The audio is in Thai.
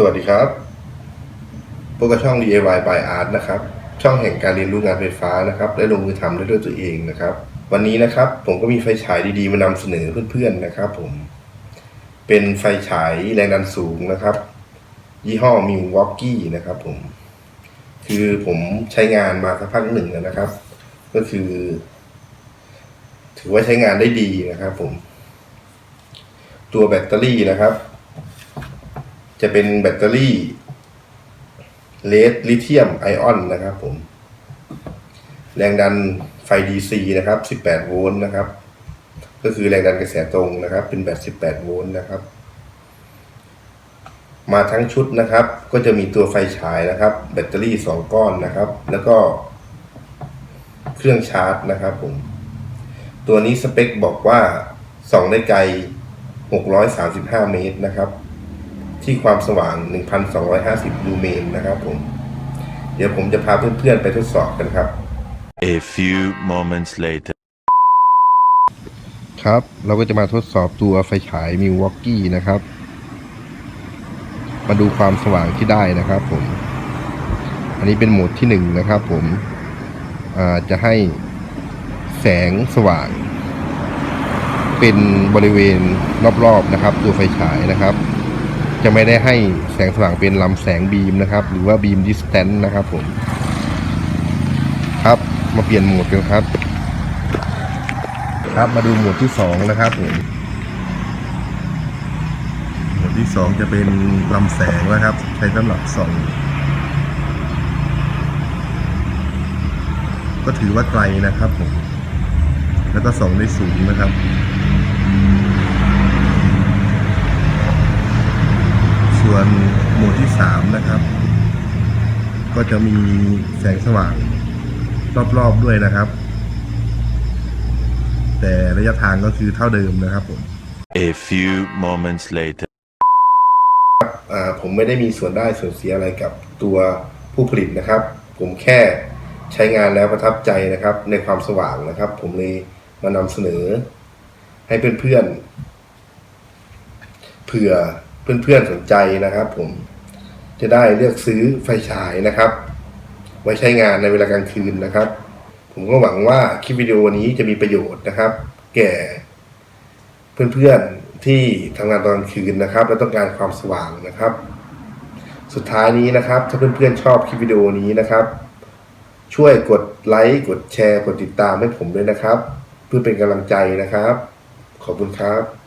สวัสดีครับพวกบช่อง DIY by Art นะครับ ช่องแห่งการเรียนรู้งานไฟฟ้านะครับ และลงมือทำได้ด้วยตัวเองนะครับ วันนี้นะครับผมก็มีไฟฉายดีๆ มานำเสนอเพื่อนๆนะครับ ผม เป็นไฟฉายแรงดันสูงนะครับ ยี่ห้อมิววอกกี้นะครับ ผม คือผมใช้งานมาสักพักหนึ่งแล้วนะครับ ก็คือ ถือว่าใช้งานได้ดีนะครับ ผม ตัวแบตเตอรี่นะครับ จะเป็นแบตเตอรี่เลดลิเธียมไอออนนะครับ ผม แรงดันไฟ DC นะครับ 18 โวลต์นะครับ ก็คือแรงดันกระแสตรงนะครับ เป็นแบต18 โวลต์นะครับ มาทั้งชุดนะครับ ก็จะมีตัวไฟฉายนะครับ แบตเตอรี่ 2 ก้อนนะครับ แล้วก็เครื่องชาร์จนะครับผม ตัวนี้สเปคบอกว่าส่องได้ไกล 635 เมตรนะครับ ที่ความสว่าง 1,250 ลูเมนนะครับผม เดี๋ยวผมจะพาเพื่อนๆไปทดสอบกันครับ A few moments later. ครับ เราก็จะมาทดสอบตัวไฟฉายมิววอกกี้นะครับ มาดูความสว่างที่ได้นะครับผม อันนี้เป็นโหมดที่หนึ่งนะครับผมจะให้แสงสว่าง เป็นบริเวณรอบๆนะครับ ตัวไฟฉายนะครับ จะไม่ได้ให้แสงสว่างเป็นลำแสงบีมนะครับ หรือว่าบีมดิสแตนต์นะครับผมครับ มาเปลี่ยนโหมดกันครับ ครับมาดูโหมดที่สองนะครับผมโหมดที่สองจะเป็นลำแสงนะครับ ใช้สำหรับส่องก็ถือว่าไกลนะครับผมแล้วก็ส่องได้สูงนะครับส่วนหมวดที่สามนะครับ ก็จะมีแสงสว่าง รอบๆด้วยนะครับ แต่ระยะทางก็คือเท่าเดิมนะครับผม A few moments later. อ่าผมไม่ได้มีส่วนได้ส่วนเสียอะไรกับตัวผู้ผลิตนะครับ ผมแค่ใช้งานแล้วประทับใจนะครับ ในความสว่างนะครับ ผมเลยมานำเสนอ ให้เพื่อนๆเผื่อเพื่อนๆสนใจนะครับ ผมจะได้เลือกซื้อไฟฉายนะครับไว้ใช้งานในเวลากลางคืนนะครับ ผมก็หวังว่าคลิปวิดีโอนี้จะมีประโยชน์นะครับ แก่ เพื่อนๆที่ทำงานตอนกลางคืนนะครับ และต้องการความสว่างนะครับ สุดท้ายนี้นะครับ ถ้าเพื่อนๆชอบคลิปวิดีโอนี้นะครับ ช่วยกดไลค์กดแชร์กดติดตามให้ผมด้วยนะครับ เพื่อเป็นกำลังใจนะครับ ขอบคุณครับ